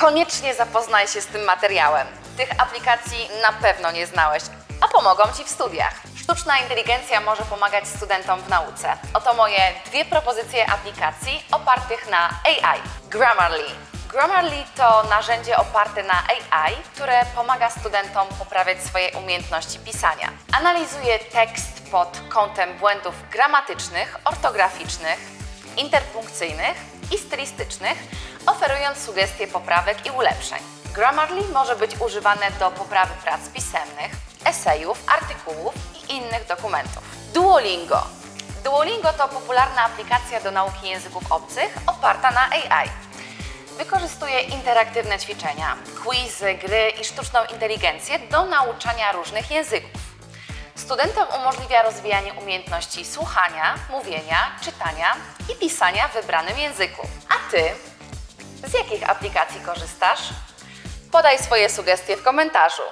Koniecznie zapoznaj się z tym materiałem. Tych aplikacji na pewno nie znałeś, a pomogą Ci w studiach. Sztuczna inteligencja może pomagać studentom w nauce. Oto moje dwie propozycje aplikacji opartych na AI. Grammarly. Grammarly to narzędzie oparte na AI, które pomaga studentom poprawiać swoje umiejętności pisania. Analizuje tekst pod kątem błędów gramatycznych, ortograficznych, interpunkcyjnych i stylistycznych, oferując sugestie poprawek i ulepszeń. Grammarly może być używane do poprawy prac pisemnych, esejów, artykułów i innych dokumentów. Duolingo. Duolingo to popularna aplikacja do nauki języków obcych oparta na AI. Wykorzystuje interaktywne ćwiczenia, quizy, gry i sztuczną inteligencję do nauczania różnych języków. Studentom umożliwia rozwijanie umiejętności słuchania, mówienia, czytania i pisania w wybranym języku. A Ty? Z jakich aplikacji korzystasz? Podaj swoje sugestie w komentarzu.